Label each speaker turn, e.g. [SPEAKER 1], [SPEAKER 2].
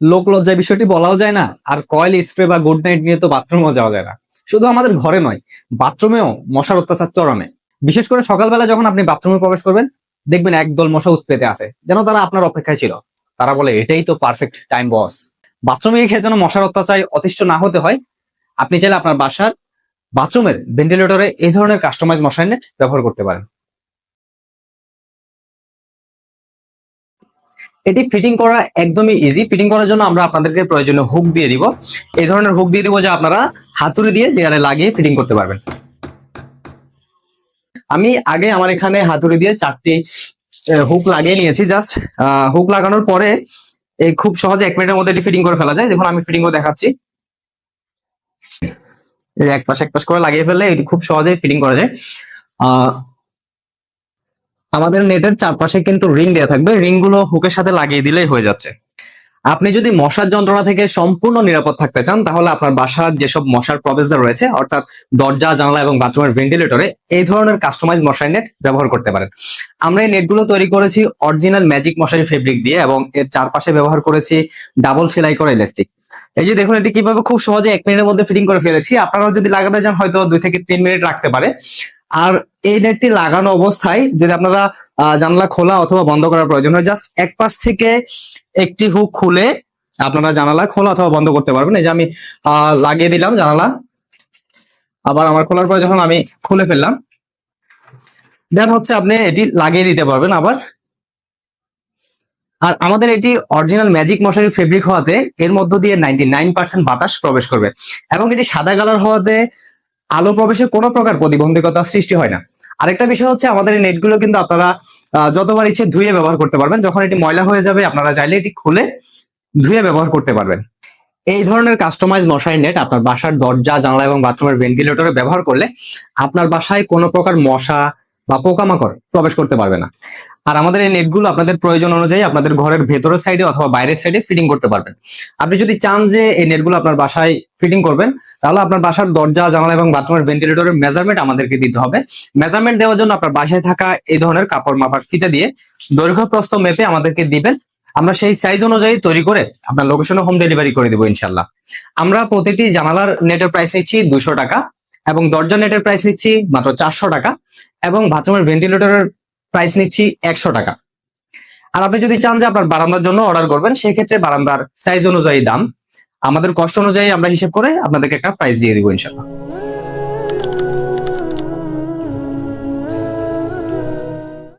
[SPEAKER 1] লোক লজ্জায় বিষয়টি বলাও যায় না, আর কয়েল, স্প্রে বা গুড নাইট নিয়ে তো বাথরুমেও যাওয়া যায় না। শুধু আমাদের ঘরে নয়, বাথরুমেও মশার অত্যাচার চরমে। বিশেষ করে সকালবেলা যখন আপনি বাথরুমে প্রবেশ করবেন, দেখবেন একদল মশা উৎপেতে আছে, যেন তারা আপনার অপেক্ষায় ছিল। তারা বলে, এটাই তো পারফেক্ট টাইম বস বাথরুমে গিয়ে যেন মশার অত্যাচার অতিষ্ঠ না হতে হয়, আপনি চাইলে আপনার বাসার বাথরুমের ভেন্টিলেটরে এই ধরনের কাস্টমাইজ মশারি নেট ব্যবহার করতে পারেন। এটি ফিটিং করা একদমই ইজি ফিটিং করার জন্য আমরা আপনাদেরকে প্রয়োজনীয় হুক দিয়ে দিব। এই ধরনের হুক দিয়ে দিব যে আপনারা হাতুড়ি দিয়ে দেয়ালে লাগিয়ে ফিটিং করতে পারবেন। আমি আগে আমার এখানে হাতুড়ি দিয়ে চারটি হুক লাগিয়ে নিয়েছি। জাস্ট হুক লাগানোর পরে এই খুব সহজে এক মিনিটের মধ্যে এটি ফিটিং করে ফেলা যায়। দেখুন আমি ফিটিং করে দেখাচ্ছি। এক পাশ এক পাশ করে লাগিয়ে ফেললে এটি খুব সহজে ফিটিং করা যায়। আহ, আমাদের নেটের চারপাশে কিন্তু রিং দেওয়া থাকবে। রিংগুলো হুকের সাথে লাগিয়ে দিলেই হয়ে যাচ্ছে। আপনি যদি মশার যন্ত্রণা থেকে সম্পূর্ণ নিরাপদ থাকতে চান, তাহলে আপনার বাসার যেসব মশার প্রবেশদ্বার রয়েছে, অর্থাৎ দরজা, জানালা এবং বাথরুমের ভেন্টিলেটরে এই ধরনের কাস্টমাইজ মশারি নেট ব্যবহার করতে পারেন। আমরা এই নেটগুলো তৈরি করেছি অরিজিনাল ম্যাজিক মশারি ফেব্রিক দিয়ে এবং এর চারপাশে ব্যবহার করেছি ডাবল সেলাই করা ইলাস্টিক এই যে দেখুন, এটি কীভাবে খুব সহজে এক মিনিটের মধ্যে ফিটিং করে ফেলেছি। আপনারাও যদি লাগাতে চান, হয়তো দুই থেকে তিন মিনিট রাখতে পারে। আর এই নেটটি লাগানো অবস্থায় যদি আপনারা জানালা খোলা অথবা বন্ধ করার প্রয়োজন হয় জাস্ট এক পাশ থেকে একটি হুক খুলে আপনারা জানালা খোলা অথবা বন্ধ করতে পারবেন। এই যে আমি লাগিয়ে দিলাম জানালা। আবার আমার খোলার পরে যখন আমি খুলে ফেললাম দেন হচ্ছে আপনি এটি লাগিয়ে দিতে পারবেন আবার। আর আমাদের এটি অরিজিনাল ম্যাজিক মশারি ফেব্রিক হওয়াতে এর মধ্য দিয়ে নাইনটি বাতাস প্রবেশ করবে। এবং এটি সাদা কালার হওয়াতে আলো প্রবেশে কোনো প্রকার প্রতিবন্ধকতা সৃষ্টি হয় না। আরেকটা বিষয় হচ্ছে আমাদের এই নেটগুলো কিন্তু আপনারা যতবার ইচ্ছে ধুয়ে ব্যবহার করতে পারবেন। যখন এটি ময়লা হয়ে যাবে, আপনারা চাইলে এটি খুলে ধুয়ে ব্যবহার করতে পারবেন। এই ধরনের কাস্টমাইজ মশারি নেট আপনার বাসার দরজা, জানলা এবং বাথরুমের ভেন্টিলেটরে ব্যবহার করলে আপনার বাসায় কোনো প্রকার মশা বা পোকামাকড় প্রবেশ করতে পারবে না। আর আমাদের এই নেটগুলো আপনাদের প্রয়োজন অনুযায়ী আপনাদের ঘরের ভেতরের সাইডে অথবা বাইরের সাইডে ফিটিং করতে পারবেন। আপনি যদি চান যে এই নেটগুলো আপনার বাসায় ফিটিং করবেন, তাহলে আপনার বাসার দরজা, জানালা এবং বাথরুমের ভেন্টিলেটরের মেজারমেন্ট আমাদেরকে দিতে হবে। মেজারমেন্ট দেওয়ার জন্য আপনার বাসায় থাকা এই ধরনের কাপড় মাপার ফিতে দিয়ে দৈর্ঘ্য প্রস্থ মেপে আমাদেরকে দিবেন। আমরা সেই সাইজ অনুযায়ী তৈরি করে আপনার লোকেশনে হোম ডেলিভারি করে দেবো ইনশাল্লাহ আমরা প্রতিটি জানালার নেটের প্রাইস নিচ্ছি দুশো টাকা এবং দরজা নেটের প্রাইস নিচ্ছি মাত্র চারশো টাকা। এবং বাথরুমের ভেন্টিলেটরের প্রাইস নিচ্ছি একশো টাকা। আর আপনি যদি চান যে আপনার বারান্দার জন্য অর্ডার করবেন, সেক্ষেত্রে বারান্দার সাইজ অনুযায়ী দাম। আমাদের কষ্ট অনুযায়ী আমরা হিসেব করে আপনাদেরকে একটা প্রাইস দিয়ে দিব ইনশাল্লাহ